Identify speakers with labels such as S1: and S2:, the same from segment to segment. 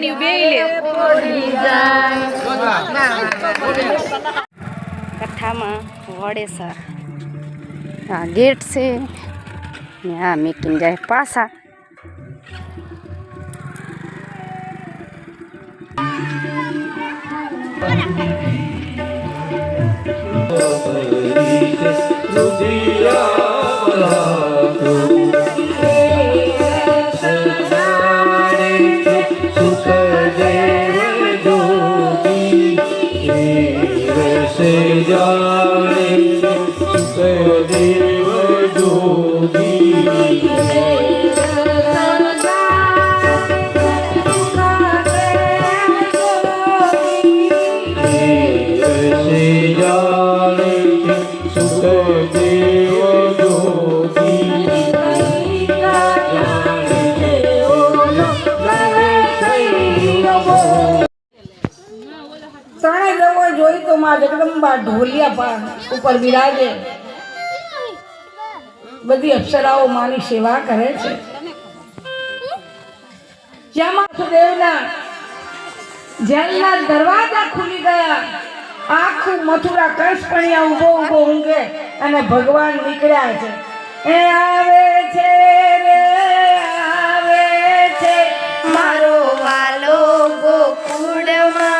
S1: પાણી બે લે કથામાં વડેસર આ ગેટ છે. ને આ મીટિંગ જાય પાછા.
S2: ત્રણેય દેવો જોઈ તો માં જગદંબા ઢોલિયા ઉપર બિરાજે. બધી અપ્સરાઓ સેવા કરે છે. જેમાં સુદેવના જેલના દરવાજા ખુલી ગયા. આખું મથુરા કૃષ્ણિયા ઊભો ઊભો ઊંઘે અને ભગવાન નીકળ્યા છે. એ આવે છે રે, આવે છે. મારો વાલો ગોકુળમાં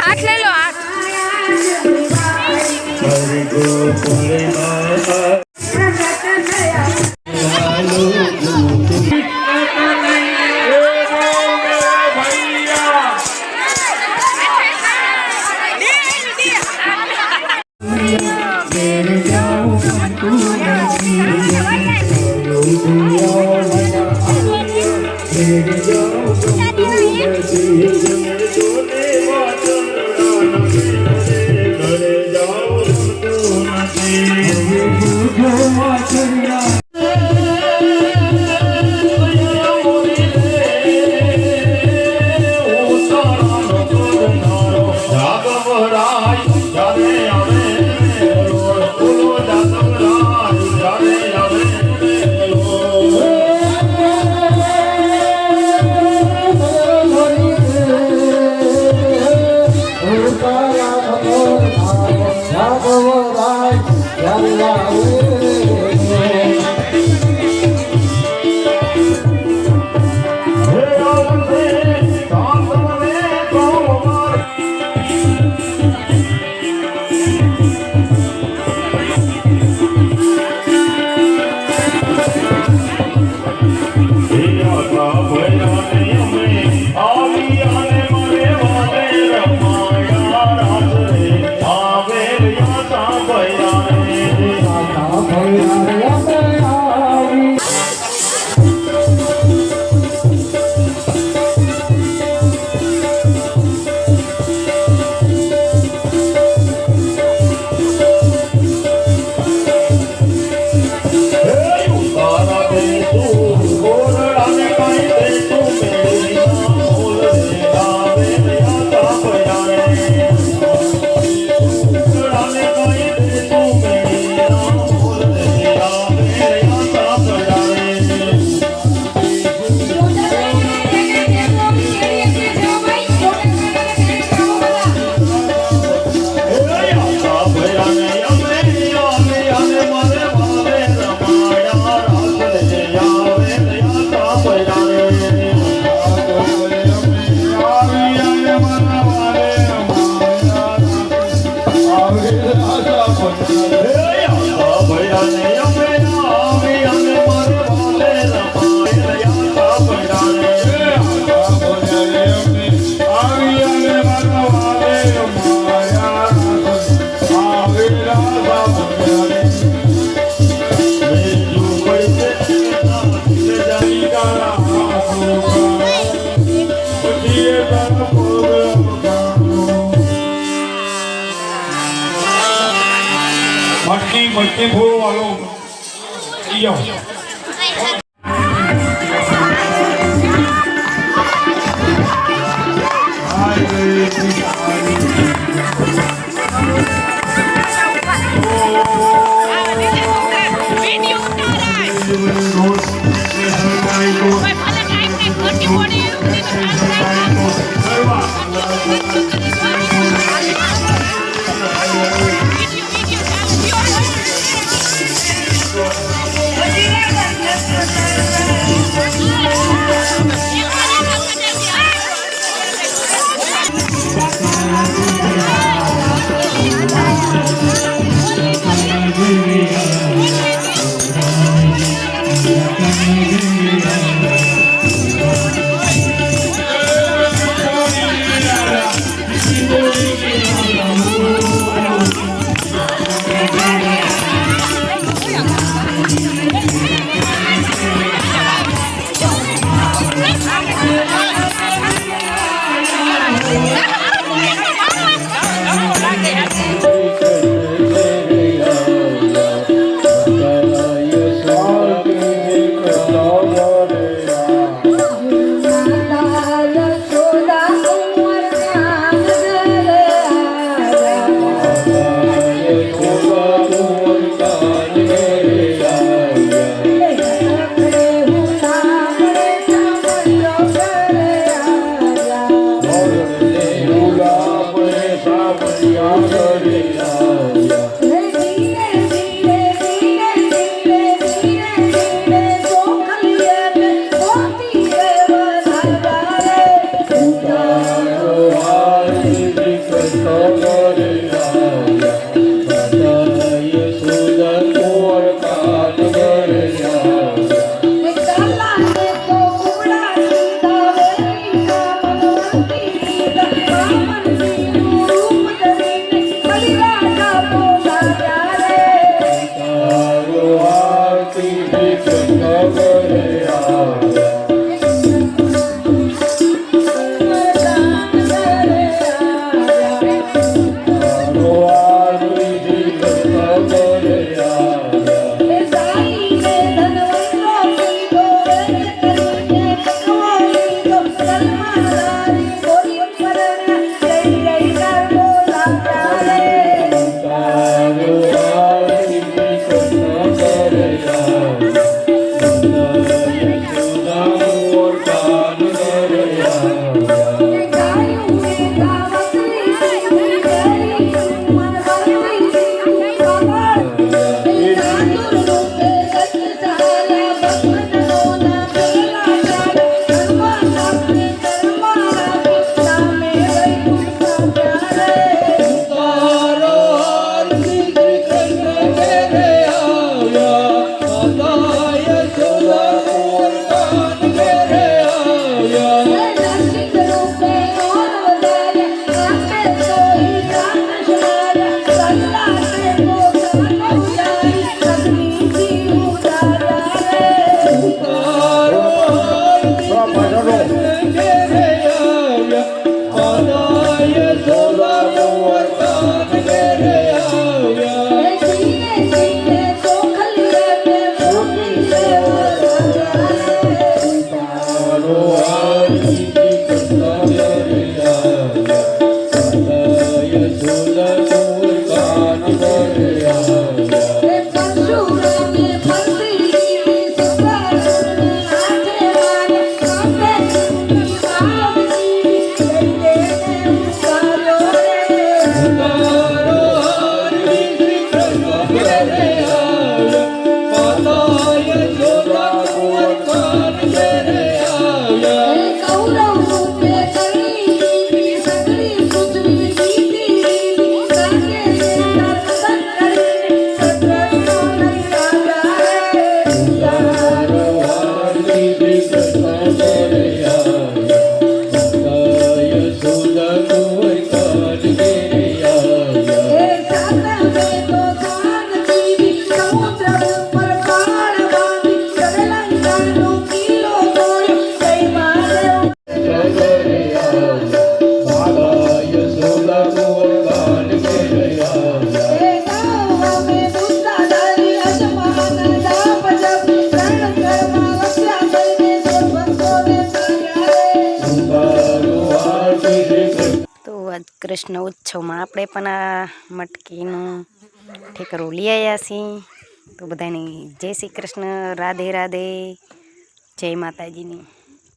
S1: આઠ લઈ લો આઠ
S3: હરિ ગોવિંદ very much. ફૂલ વાળો ઈયો
S4: Yeah. કૃષ્ણ ઉત્સવમાં આપણે પણ આ મટકીનું ઠેકરું લઈ આવ્યા છીએ. તો બધાને જય શ્રી કૃષ્ણ, રાધે રાધે, જય માતાજીની.